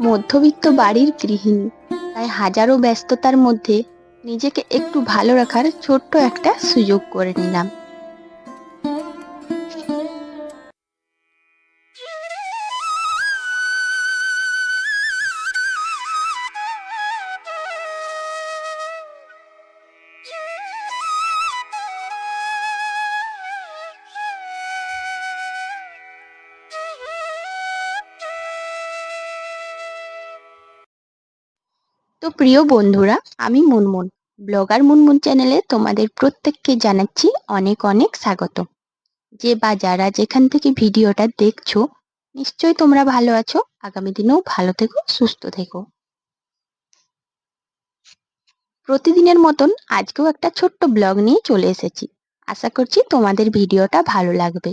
মধ্যবিত্ত বাড়ির গৃহিণী। তাই হাজারো ব্যস্ততার মধ্যে নিজেকে একটু ভালো রাখার ছোট্ট একটা সুযোগ করে নিলাম। তো প্রিয় বন্ধুরা, আমি মুনমুন। ব্লগার মুনমুন চ্যানেলে তোমাদের প্রত্যেককে জানাচ্ছি অনেক অনেক স্বাগত। যে বা যারা যেখান থেকে ভিডিওটা দেখছ নিশ্চয়ই তোমরা ভালো আছো। আগামী দিনেও ভালো থেকো, সুস্থ থেকো। প্রতিদিনের মতন আজকেও একটা ছোট্ট ব্লগ নিয়ে চলে এসেছি। আশা করছি তোমাদের ভিডিওটা ভালো লাগবে।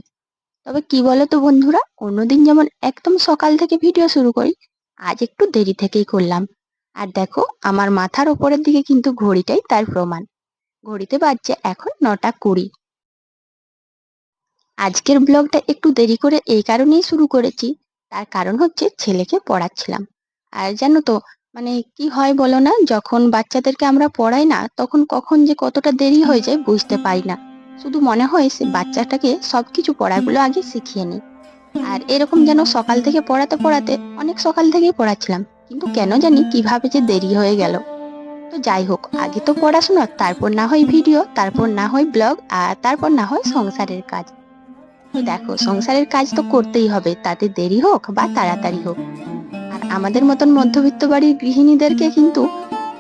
তবে কি বলো তো বন্ধুরা, অন্যদিন যেমন একদম সকাল থেকে ভিডিও শুরু করি, আজ একটু দেরি থেকেই করলাম। আর দেখো, আমার মাথার ওপরের দিকে কিন্তু ঘড়িটাই তার প্রমাণ। ঘড়িতে বাজছে এখন নটা কুড়ি। আজকের ব্লগটা একটু দেরি করে এই কারণেই শুরু করেছি। তার কারণ হচ্ছে ছেলেকে পড়াচ্ছিলাম। আর জানো তো মানে কি হয় বলো না, যখন বাচ্চাদেরকে আমরা পড়াই না, তখন কখন যে কতটা দেরি হয়ে যায় বুঝতে পারি না। শুধু মনে হয় সে বাচ্চাটাকে সবকিছু পড়াগুলো আগে শিখিয়ে নিই। আর এরকম যেন সকাল থেকে পড়াতে পড়াতে, অনেক সকাল থেকেই পড়াচ্ছিলাম। কিন্তু কেন জানি কীভাবে যে দেরি হয়ে গেল। তো যাই হোক, আগে তো পড়াশোনা, তারপর না হয় ভিডিও, তারপর না হয় ব্লগ, আর তারপর না হয় সংসারের কাজ। দেখো, সংসারের কাজ তো করতেই হবে, তাতে দেরি হোক বা তাড়াতাড়ি হোক। আর আমাদের মতন মধ্যবিত্ত বাড়ির গৃহিণীদেরকে কিন্তু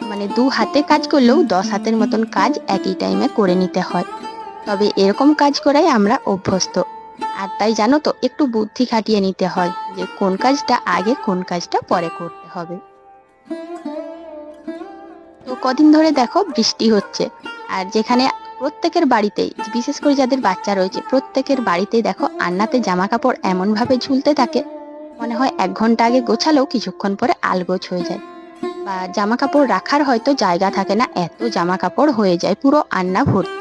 মানে দু হাতে কাজ করলেও দশ হাতের মতন কাজ একই টাইমে করে নিতে হয়। তবে এরকম কাজ করাই আমরা অভ্যস্ত। আর তাই জানো তো, একটু বুদ্ধি খাটিয়ে নিতে হয় যে কোন কাজটা আগে, কোন কাজটা পরে করতে হবে। তো কদিন ধরে দেখো বৃষ্টি হচ্ছে। আর যেখানে প্রত্যেকের বাড়িতেই, বিশেষ করে যাদের বাচ্চা রয়েছে, প্রত্যেকের বাড়িতেই দেখো আন্নাতে জামা কাপড় এমন ভাবে ঝুলতে থাকে, মনে হয় এক ঘণ্টা আগে গোছালেও কিছুক্ষণ পরে আলগোছ হয়ে যায়। বা জামা কাপড় রাখার হয়তো জায়গা থাকে না, এত জামা কাপড় হয়ে যায়, পুরো আন্না ভর্তি।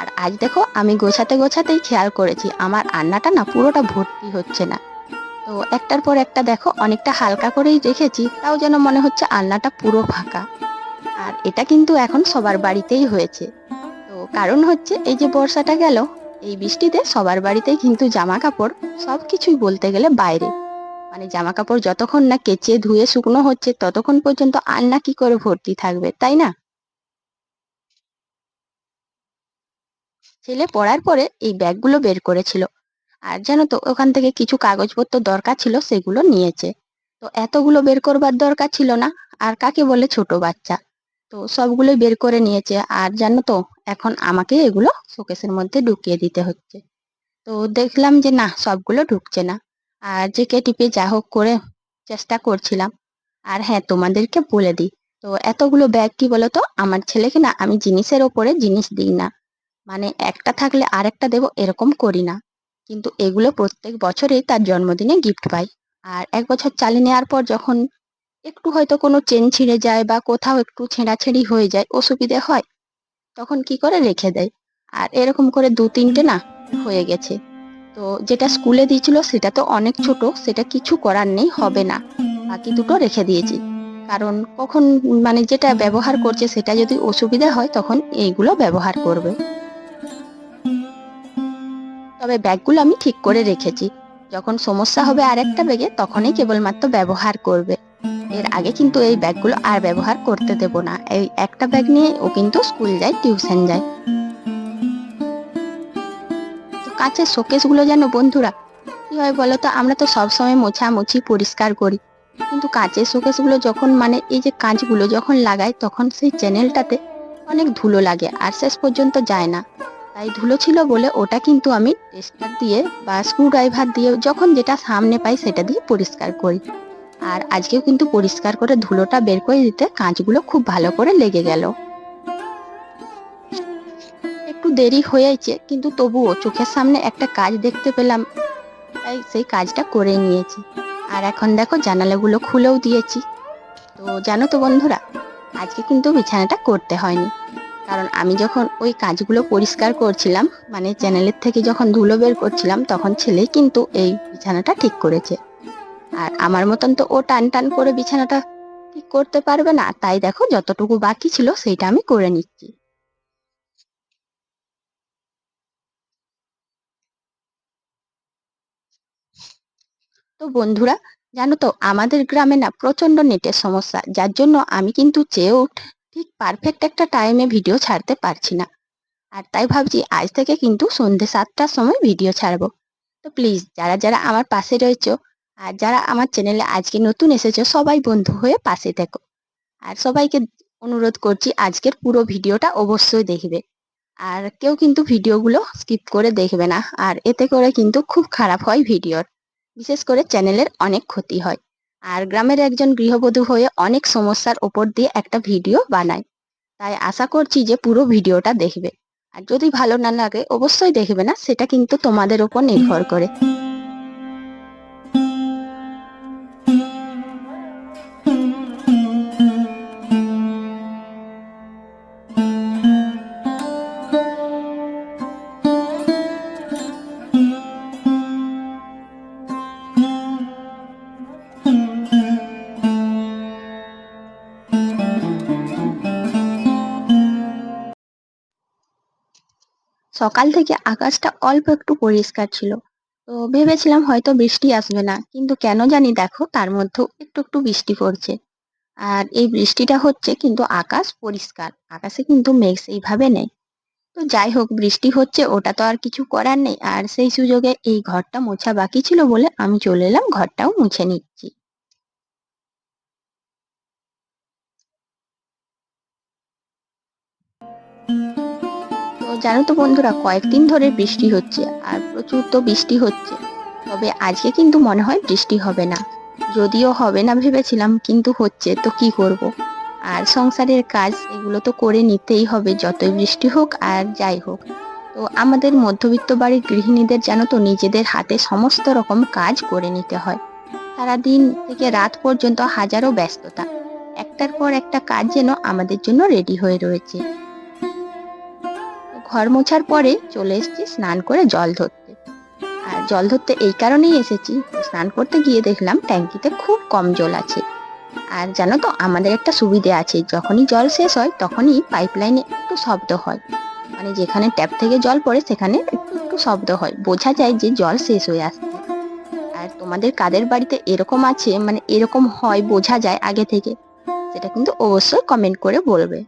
আর আজ দেখো আমি গোছাতে গোছাতেই খেয়াল করেছি, আমার আন্নাটা না পুরোটা ভর্তি হচ্ছে না। তো একটার পর একটা দেখো, অনেকটা হালকা করেই রেখেছি, তাও যেন মনে হচ্ছে আন্নাটা পুরো ফাঁকা। আর এটা কিন্তু এখন সবার বাড়িতেই হয়েছে। তো কারণ হচ্ছে এই যে বর্ষাটা গেল, এই বৃষ্টিতে সবার বাড়িতেই কিন্তু জামা কাপড় সব কিছুই বলতে গেলে বাইরে। মানে জামা কাপড় যতক্ষণ না কেচে ধুয়ে শুকনো হচ্ছে, ততক্ষণ পর্যন্ত আন্না কি করে ভর্তি থাকবে, তাই না? ছেলে পড়ার পরে এই ব্যাগগুলো বের করেছিল। আর জানো তো, ওখান থেকে কিছু কাগজপত্র দরকার ছিল, সেগুলো নিয়েছে। তো এতগুলো বের করবার দরকার ছিল না, আর কাকে বলে ছোট বাচ্চা? তো সবগুলোই বের করে নিয়েছে, আর জানো তো, এখন আমাকে এগুলো শোকেসের মধ্যে ঢুকিয়ে দিতে হচ্ছে। তো দেখলাম যে না, সবগুলো ঢুকছে না। আর যে কে টিপে যা হোক করে চেষ্টা করছিলাম। আর হ্যাঁ তোমাদেরকে বলে দিই, তো এতগুলো ব্যাগ কি বলতো আমার ছেলেকে না, আমি জিনিসের ওপরে জিনিস দিই না। মানে একটা থাকলে আরেকটা দেব এরকম করি না। কিন্তু এগুলো প্রত্যেক বছরেই তার জন্মদিনে গিফট পাই। আর এক বছর চালিয়ে নেওয়ার পর যখন একটু হয়তো কোনো চেন ছিঁড়ে যায় বা কোথাও একটু ছেঁড়াছেঁড়ি হয়ে যায়, অসুবিধে হয়, তখন কি করে রেখে দেয়? আর এরকম করে দু তিনটে না হয়ে গেছে। তো যেটা স্কুলে দিয়েছিল সেটা তো অনেক ছোট, সেটা কিছু করার নেই, হবে না। বাকি দুটো রেখে দিয়েছি। কারণ কখন মানে যেটা ব্যবহার করছে সেটা যদি অসুবিধা হয় তখন এইগুলো ব্যবহার করবে। তবে ব্যাগগুলো আমি ঠিক করে রেখেছি। যখন সমস্যা হবে আর একটা ব্যাগে, তখনই কেবলমাত্র ব্যবহার করবে। এর আগে কিন্তু এই ব্যাগগুলো আর ব্যবহার করতে দেব না। এই একটা ব্যাগ নিয়ে ও কিন্তু স্কুল যায়, টিউশন যায়। কাঁচের শোকেসগুলো যেন বন্ধুরা, কি হয় বলো তো? আমরা তো সবসময় মোছামুছি পরিষ্কার করি। কিন্তু কাঁচের শোকেসগুলো যখন মানে এই যে কাঁচগুলো যখন লাগাই, তখন সেই চ্যানেলটাতে অনেক ধুলো লাগে, আর শেষ পর্যন্ত যায় না। তাই ধুলো ছিল বলে ওটা কিন্তু আমি টেস্টার দিয়ে বা স্ক্রু ড্রাইভার দিয়ে যখন যেটা সামনে পাই সেটা দিয়ে পরিষ্কার করি। আর আজকেও কিন্তু পরিষ্কার করে ধুলোটা বের করে দিতে কাঁচগুলো খুব ভালো করে লেগে গেল। একটু দেরি হয়েছে, কিন্তু তবুও চোখের সামনে একটা কাজ দেখতে পেলাম। তাই সেই কাজটা করে নিয়েছি। আর এখন দেখো জানালাগুলো খুলেও দিয়েছি। তো জানো তো বন্ধুরা, আজকে কিন্তু বিছানাটা করতে হয়নি। কারণ আমি যখন ওই কাজগুলো পরিষ্কার করছিলাম মানে চ্যানেলের থেকে যখন ধুলো বের করছিলাম, তখন ছেলে কিন্তু এই বিছানাটা ঠিক করেছে। আর আমার মতন তো ও টান টান করে বিছানাটা ঠিক করতে পারবে না, তাই দেখো যতটুকু বাকি ছিল সেইটা আমি করে নিচ্ছি। তো বন্ধুরা, জানো তো, আমাদের গ্রামে না প্রচণ্ড নেটের সমস্যা, যার জন্য আমি কিন্তু চেয়েও ঠিক পারফেক্ট একটা টাইমে ভিডিও ছাড়তে পারছি না। আর তাই ভাবছি আজ থেকে কিন্তু সন্ধে সাতটার সময় ভিডিও ছাড়বো। তো প্লিজ যারা যারা আমার পাশে রয়েছে আর যারা আমার চ্যানেলে আজকে নতুন এসেছ, সবাই বন্ধু হয়ে পাশে থেকো। আর সবাইকে অনুরোধ করছি আজকের পুরো ভিডিওটা অবশ্যই দেখবে। আর কেউ কিন্তু ভিডিওগুলো স্কিপ করে দেখবে না। আর এতে করে কিন্তু খুব খারাপ হয় ভিডিওর বিশেষ করে চ্যানেলের অনেক ক্ষতি হয়। আর গ্রামের একজন গৃহবধূ হয়ে অনেক সমস্যার ওপর দিয়ে একটা ভিডিও বানায়। তাই আশা করছি যে পুরো ভিডিওটা দেখবে। আর যদি ভালো না লাগে, অবশ্যই দেখবে না, সেটা কিন্তু তোমাদের ওপর নির্ভর করে। সকাল থেকে আকাশটা অল্প একটু পরিষ্কার ছিল। তো ভেবেছিলাম হয়তো বৃষ্টি আসবে না, কিন্তু কেন জানি দেখো তার মধ্যেও একটু একটু বৃষ্টি পড়ছে। আর এই বৃষ্টিটা হচ্ছে কিন্তু আকাশ পরিষ্কার, আকাশে কিন্তু মেঘ সেইভাবে নেই। তো যাই হোক, বৃষ্টি হচ্ছে, ওটা তো আর কিছু করার নেই। আর সেই সুযোগে এই ঘরটা মোছা বাকি ছিল বলে আমি চলে এলাম, ঘরটাও মুছে নিচ্ছি। জানো তো বন্ধুরা, কয়েকদিন ধরে বৃষ্টি হচ্ছে আর প্রচুর তো বৃষ্টি হচ্ছে। তবে আজকে কিন্তু মনে হয় বৃষ্টি হবে না। যদিও হবে না ভেবেছিলাম, কিন্তু হচ্ছে, তো কি করব। আর সংসারের কাজ, এগুলো তো করে নিতেই হবে, যতই বৃষ্টি হোক আর যাই হোক। তো আমাদের মধ্যবিত্ত বাড়ির গৃহিণীদের যেন তো, নিজেদের হাতে সমস্ত রকম কাজ করে নিতে হয়। সারাদিন থেকে রাত পর্যন্ত হাজারো ব্যস্ততা। একটার পর একটা কাজ যেন আমাদের জন্য রেডি হয়ে রয়েছে। ঘর মোছার পরে চলে এসেছি স্নান করে জল ধরতে। আর জল ধরতে এই কারণেই এসেছি স্নান করতে গিয়ে দেখলাম ট্যাঙ্কিতে খুব কম জল আছে। আর জানো তো, আমাদের একটা সুবিধে আছে, যখনই জল শেষ হয় তখনই পাইপ লাইনে একটু শব্দ হয়। মানে যেখানে ট্যাপ থেকে জল পড়ে সেখানে একটু একটু শব্দ হয়, বোঝা যায় যে জল শেষ হয়ে আসছে। আর তোমাদের কাদের বাড়িতে এরকম আছে মানে এরকম হয় বোঝা যায় আগে থেকে, সেটা কিন্তু অবশ্যই কমেন্ট করে বলবে।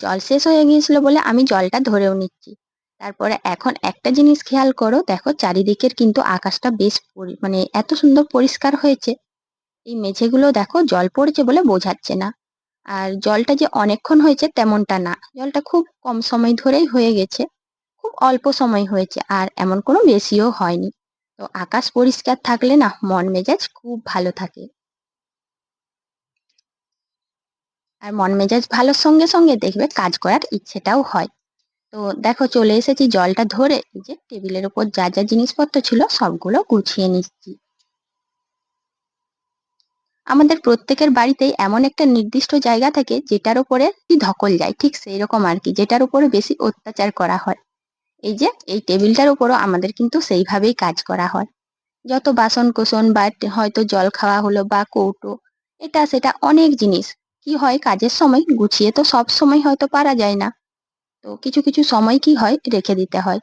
জল শেষ হয়ে গিয়েছিল বলে আমি জলটা ধরেও নিচ্ছি। তারপরে এখন একটা জিনিস খেয়াল করো, দেখো চারিদিকের কিন্তু আকাশটা বেশ মানে এত সুন্দর পরিষ্কার হয়েছে। এই মেঝেগুলো দেখো জল পড়েছে বলে বোঝাচ্ছে না। আর জলটা যে অনেকক্ষণ হয়েছে তেমনটা না। জলটা খুব কম সময় ধরেই হয়ে গেছে। খুব অল্প সময় হয়েছে আর এমন কোনো বেশিও হয়নি। তো আকাশ পরিষ্কার থাকলে না মন মেজাজ খুব ভালো থাকে। আর মন মেজাজ ভালোর সঙ্গে সঙ্গে দেখবে কাজ করার ইচ্ছেটাও হয়। তো দেখো, চলে এসেছি জলটা ধরে যে টেবিলের উপর যা যা জিনিসপত্র ছিল সবগুলো গুছিয়ে নিচ্ছি। আমাদের প্রত্যেকের বাড়িতেই এমন একটা নির্দিষ্ট জায়গা থাকে যেটার উপরে ধকল যায়, ঠিক সেই রকম আর কি, যেটার উপরে বেশি অত্যাচার করা হয়। এই যে, এই টেবিলটার উপরও আমাদের কিন্তু সেইভাবেই কাজ করা হয়। যত বাসন কোসন বা হয়তো জল খাওয়া হলো বা কৌটো, এটা সেটা অনেক জিনিস। কি হয়? কাজের সময় গুছিয়ে তো সব সময় হয়তো পারা যায় না। তো কিছু কিছু সময় কি হয়? রেখে দিতে হয়।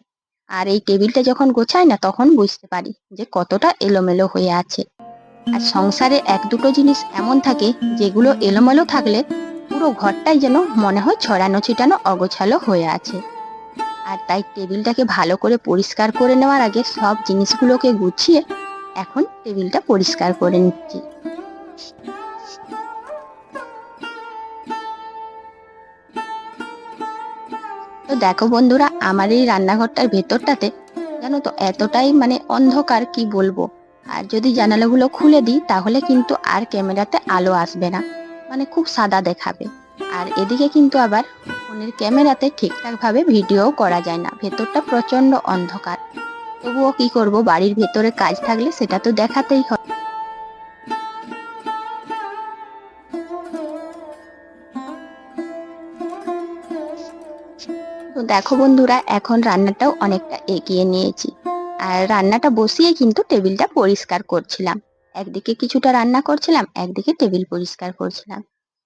আর এই টেবিলটা যখন গোছায় না, তখন বুঝতে পারি যে কতটা এলোমেলো হয়ে আছে। আর সংসারে এক দুটো জিনিস এমন থাকে যেগুলো এলোমেলো থাকলে পুরো ঘরটাই যেন মনে হয় ছড়ানো, ছিটানো, অগোছালো হয়ে আছে। আর তাই টেবিলটাকে ভালো করে পরিষ্কার করে নেওয়ার আগে সব জিনিসগুলোকে গুছিয়ে এখন টেবিলটা পরিষ্কার করে নিচ্ছি। তো দেখো বন্ধুরা, আমার এই রান্নাঘরটার ভেতরটাতে জানো তো এতটাই মানে অন্ধকার, কি বলব? আর যদি জানালাগুলো খুলে দিই, তাহলে কিন্তু আর ক্যামেরাতে আলো আসবে না মানে খুব সাদা দেখাবে। আর এদিকে কিন্তু আবার ফোনের ক্যামেরাতে ঠিকঠাকভাবে ভিডিও করা যায় না, ভেতরটা প্রচণ্ড অন্ধকার। তবুও কি করব, বাড়ির ভেতরে কাজ থাকলে সেটা তো দেখাতেই হয়। দেখো বন্ধুরা, এখন রান্নাটাও অনেকটা এগিয়ে নিয়েছি। আর রান্নাটা বসিয়ে কিন্তু টেবিলটা পরিষ্কার করছিলাম। একদিকে কিছুটা রান্না করছিলাম, একদিকে টেবিল পরিষ্কার করছিলাম।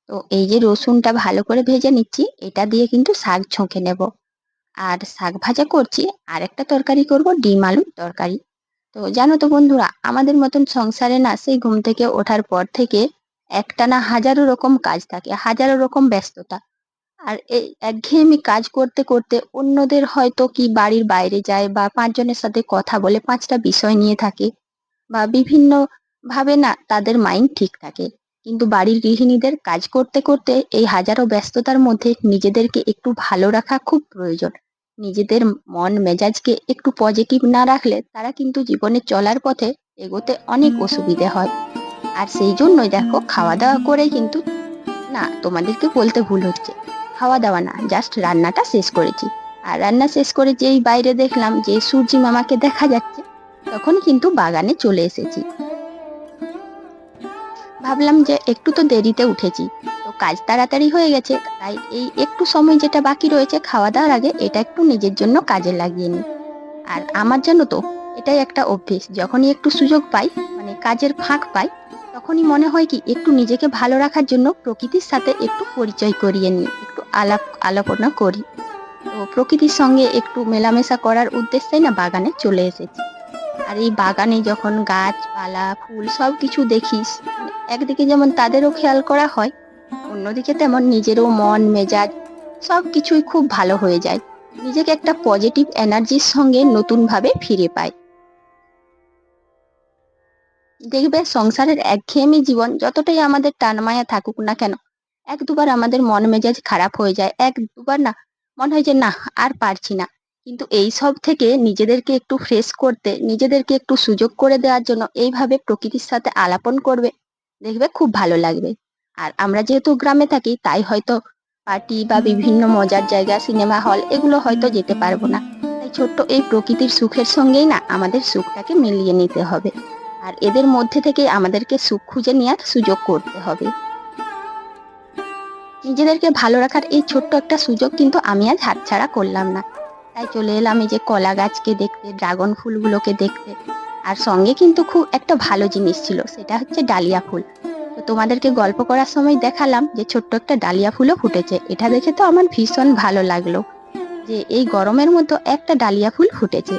তো এই যে রসুনটা ভালো করে ভেজে নিচ্ছি, এটা দিয়ে কিন্তু শাক ছেঁকে নেব। আর শাক ভাজা করছি আর একটা তরকারি করব, ডিম আলুর তরকারি। তো জানো তো বন্ধুরা, আমাদের মতন সংসারে না সেই ঘুম থেকে ওঠার পর থেকে একটা না হাজারো রকম কাজ থাকে, হাজারো রকম ব্যস্ততা। আর এই একঘেয়েমি কাজ করতে করতে অন্যদের হয়তো কি বাড়ির বাইরে যায় বা পাঁচজনের সাথে কথা বলে পাঁচটা বিষয় নিয়ে থাকে বা বিভিন্ন ভাবে না তাদের মাইন্ড ঠিক থাকে। কিন্তু বাড়ির গৃহিণীদের কাজ করতে করতে এই হাজারো ব্যস্ততার মধ্যে নিজেদেরকে একটু ভালো রাখা খুব প্রয়োজন। নিজেদের মন মেজাজকে একটু পজিটিভ না রাখলে তারা কিন্তু জীবনে চলার পথে এগোতে অনেক অসুবিধে হয়। আর সেই জন্যই দেখো খাওয়া দাওয়া করে কিন্তু না তোমাদেরকে বলতে ভুল হচ্ছে। খাওয়া দাওয়া না জাস্ট রান্নাটা শেষ করেছি। আর রান্না শেষ করে যেই বাইরে দেখলাম যে সূর্যি মামাকে দেখা যাচ্ছে, তখন কিন্তু বাগানে চলে এসেছি। ভাবলাম যে একটু তো দেরিতে উঠেছি, তো কাজ তাড়াতাড়ি হয়ে গেছে, তাই এই একটু সময় যেটা বাকি রয়েছে খাওয়া দাওয়ার আগে এটা একটু নিজের জন্য কাজে লাগিয়ে নিই। আর আমার জানো তো, এটাই একটা অভ্যেস, যখনই একটু সুযোগ পাই মানে কাজের ফাঁক পাই, তখনই মনে হয় কি একটু নিজেকে ভালো রাখার জন্য প্রকৃতির সাথে একটু পরিচয় করিয়ে নিই আলাপ আলোচনা করি। তো প্রকৃতির সঙ্গে একটু মেলামেশা করার উদ্দেশ্যেই না বাগানে চলে এসেছি। আর এই বাগানে যখন গাছপালা, ফুল সব কিছু দেখিস, একদিকে যেমন তাদেরও খেয়াল করা হয়, অন্যদিকে তেমন নিজেরও মন, মেজাজ সব কিছুই খুব ভালো হয়ে যায়। নিজেকে একটা পজিটিভ এনার্জির সঙ্গে নতুনভাবে ফিরে পায় দেখবে সংসারের একঘেয়েমি জীবন যতটাই আমাদের টানমায়া থাকুক না কেন এক দুবার আমাদের মন মেজাজ খারাপ হয়ে যায়, এক দুবার না, মনে হয় যে না, আর পারছি না। কিন্তু এই সব থেকে নিজেদেরকে একটু ফ্রেশ করতে, নিজেদেরকে একটু সুযোগ করে দেওয়ার জন্য এইভাবে প্রকৃতির সাথে আলাপন করবে, দেখবে খুব ভালো লাগবে। আর আমরা যেহেতু গ্রামে থাকি, তাই হয়তো পার্টি বা বিভিন্ন মজার জায়গা, সিনেমা হল, এগুলো হয়তো যেতে পারব না। তাই ছোট্ট এই প্রকৃতির সুখের সঙ্গেই না, আমাদের সুখটাকে মিলিয়ে নিতে হবে। আর এদের মধ্যে থেকে আমাদেরকে সুখ খুঁজে নেওয়ার সুযোগ করতে হবে। নিজেদেরকে ভালো রাখার এই ছোট্ট একটা সুযোগ কিন্তু আমি আজ হাতছাড়া করলাম না। তাই চলে এলাম এই যে কলা গাছকে দেখতে, ড্রাগন ফুলগুলোকে দেখতে। আর সঙ্গে কিন্তু খুব একটা ভালো জিনিস ছিল, সেটা হচ্ছে ডালিয়া ফুল। তো তোমাদেরকে গল্প করার সময় দেখালাম যে ছোট্ট একটা ডালিয়া ফুলও ফুটেছে। এটা দেখে তো আমার ভীষণ ভালো লাগল যে এই গরমের মধ্যে একটা ডালিয়া ফুল ফুটেছে।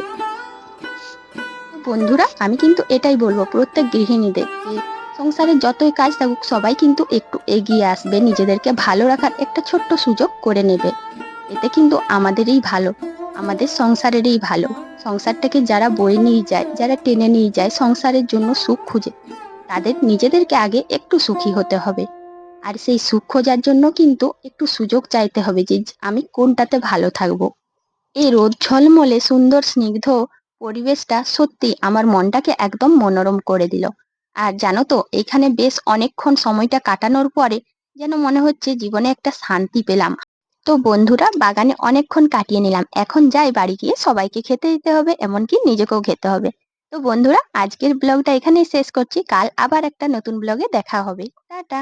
বন্ধুরা, আমি কিন্তু এটাই বলব, প্রত্যেক গৃহিণীদের যে সংসারের যতই কাজ থাকুক, সবাই কিন্তু একটু এগিয়ে আসবে। নিজেদেরকে ভালো রাখার একটা ছোট্ট সুযোগ করে নেবে। এতে কিন্তু আমাদেরই ভালো, আমাদের সংসারেরই ভালো। সংসারটাকে যারা বয়ে নিয়ে যায়, যারা টেনে নিয়ে যায়, সংসারের জন্য সুখ খুঁজে, তাদের নিজেদেরকে আগে একটু সুখী হতে হবে। আর সেই সুখ খোঁজার জন্য কিন্তু একটু সুযোগ চাইতে হবে যে, আমি কোনটাতে ভালো থাকব। এই রোদ ঝলমলে সুন্দর স্নিগ্ধ পরিবেশটা সত্যি আমার মনটাকে একদম মনোরম করে দিল। আর জানো তো, এখানে বেশ অনেকক্ষণ সময়টা কাটানোর পরে যেন মনে হচ্ছে জীবনে একটা শান্তি পেলাম। তো বন্ধুরা, বাগানে অনেকক্ষণ কাটিয়ে নিলাম। এখন যাই বাড়ি গিয়ে সবাইকে খেতে দিতে হবে, এমনকি নিজেকেও খেতে হবে। তো বন্ধুরা, আজকের ব্লগটা এখানেই শেষ করছি। কাল আবার একটা নতুন ব্লগে দেখা হবে। টাটা!